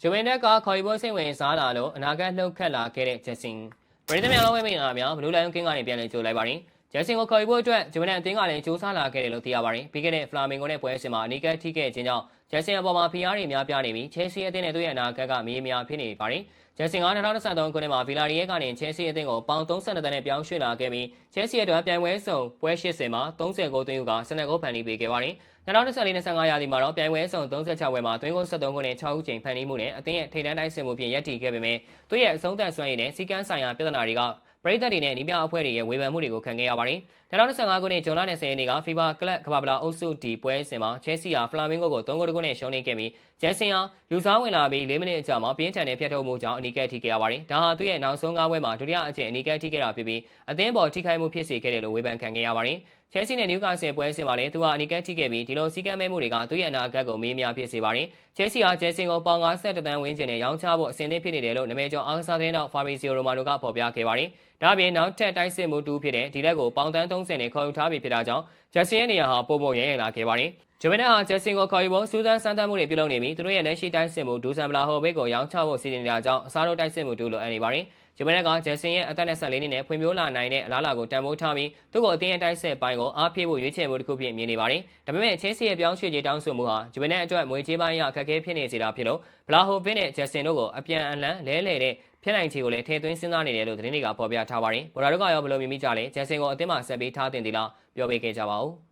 ဂျူဗင်တက်ကခေါ်ယူဖို့စိတ်ဝင်စားလာလို့အနာဂတ်လှုပ်ခတ်လာခဲ့တဲ့ဂျက်ဆင်ပရိသတ်များလုံးဝမင်္ဂလာများဘလူးလိုင်းကင်းကနေပြန်လည်ကြိုလိုက်ပါတယ် ဂျက်ဆင်ကိုခေါ်ယူဖို့အတွက်ဂျူဗင်တက်အသင်းကလည်းစူးစမ်းလာခဲ့တယ်လို့သိရပါတယ်ပြီးခဲ့တဲ့ဖလာမင်ဂိုနဲ့ပွဲစဉ်မှာအနီးကပ်ထိခဲ့ခြင်းကြောင့်ဂျက်ဆင်အပေါ်မှာဖိအားတွေများပြားနေပြီးချဲစီအသင်းနဲ့သူ့ရဲ့အနာဂတ်ကမီးများဖြစ်နေပါတယ်ဂျက်ဆင်က2023ခုနှစ်မှာဗီလာရီယဲကနေချဲစီအသင်းကိုပေါင်32တန်းနဲ့ပြောင်းရွှေ့လာခဲ့ပြီးချဲစီအတွက်ပြိုင်ပွဲစုံပွဲ80မှာ30ဂိုးသွင်းယူက12ဂိုးဖန်တီးပေးခဲ့ပါတယ်2024-25ရာသီမှာတော့ပြိုင်ပွဲစုံ36ဝယ်မှာသွင်းဂိုး73ခုနဲ့6ခုချိန်ဖန်တီးမှုနဲ့အသင်းရဲ့ထိပ်တန်းတိုင်းဆင်မှုဖြင့်ရပ်တည်ခဲ့ပေမဲ့သူ့ရဲ့အဆုံးသတ်စွမ်းရည်နဲ့စီကန်းဆိုင်ရာပြဿနာတွေက ပရိသတ်တွေနဲ့နီးပြအဖွဲ့တွေရဲ့ဝေဖန်မှုတွေကိုခံခဲ့ရပါတယ်။2025ခုနှစ်ဇွန်လ20ရက်နေ့က FIBA ကလပ်ကမ္ဘာပလာအုပ်စုဒီပွဲစဉ်မှာချဲစီဟာဖလာမင်ဂိုကို3ဂိုးတကုနဲ့ရှုံးနိမ့်ခဲ့ပြီးဂျက်ဆင်ဟာလူစားဝင်လာပြီး4မိနစ်အကြာမှာပြင်းထန်တဲ့ဖျက်ထုတ်မှုကြောင့်အနီးကပ်ထိခဲ့ရပါတယ်။ဒါဟာသူ့ရဲ့နောက်ဆုံးကားပွဲမှာဒုတိယအကြိမ်အနီးကပ်ထိခဲ့တာဖြစ်ပြီးအသင်းပေါ်ထိခိုက်မှုဖြစ်စေခဲ့တယ်လို့ဝေဖန်ခံခဲ့ရပါတယ်။ ချဲစီနဲ့နျူကာဆယ်ပွဲစဉ်မှာလည်းသူဟာအနီးကပ်ထိခဲ့ပြီးဒီလိုစီကံမဲမှုတွေကသူ့ရဲ့အနာဂတ်ကိုမေးများဖြစ်စေပါတယ်။ချဲစီဟာဂျက်ဆင်ကိုပေါင်50တန်းဝန်းကျင်နဲ့ရောင်းချဖို့အဆင်သင့်ဖြစ်နေတယ်လို့နမဲကျော်အားကစားသတင်းတော်ဖာရီစီယိုရိုမာနိုကဖော်ပြခဲ့ပါတယ်။ဒါ့အပြင်နောက်ထပ်တိုက်စစ်မှုတူဖြစ်တဲ့ဒီလက်ကိုပေါင်တန်း30နဲ့ခေါ်ယူထားပြီးဖြစ်တာကြောင့်ဂျက်ဆင်ရဲ့နေရာဟာပုံပုံရဲရဲလာခဲ့ပါတယ်။ ဂျမန်ဟာဂျက်ဆင်ကိုခေါ်ယူဖို့စူးစမ်းစမ်းသပ်မှုတွေပြုလုပ်နေပြီးသူတို့ရဲ့လက်ရှိတိုက်စစ်မှုဒူဆန်ဗလာဟိုဘိတ်ကိုရောင်းချဖို့စီစဉ်နေတာကြောင့်အစားထိုးတိုက်စစ်မှုတူလိုအပ်နေပါတယ်။ဂျမန်ကဂျက်ဆင်ရဲ့အသက်24နှစ်နဲ့ဖွံ့ဖြိုးလာနိုင်တဲ့အလားအလာကိုတန်ဖိုးထားပြီးသူ့ကိုအသင်းရဲ့တိုက်စစ်ပိုင်းကိုအားဖြည့်ဖို့ရွေးချယ်မှုတစ်ခုဖြစ်မြင်နေပါတယ်။ဒါပေမဲ့ချဲစီရဲ့ပြောင်းရွှေ့ခြင်းတောင်းဆိုမှုဟာဂျမန်အတွက်မွေချေးပိုင်းရအခက်အခဲဖြစ်နေစေတာဖြစ်လို့ဗလာဟိုဘိတ်နဲ့ဂျက်ဆင်တို့ကိုအပြန်အလှန်လဲလှယ်တဲ့ဖြစ်နိုင်ချေကိုလည်းထည့်သွင်းစဉ်းစားနေတယ်လို့သတင်းတွေကဖော်ပြထားပါတယ်။ဘော်ဒါတို့ကရောဘယ်လိုမြင်မိကြလဲဂျက်ဆင်ကိုအသင်းမှာဆက်ပြီးထားတင်သေးလားပြောပေးခဲ့ကြပါဦး။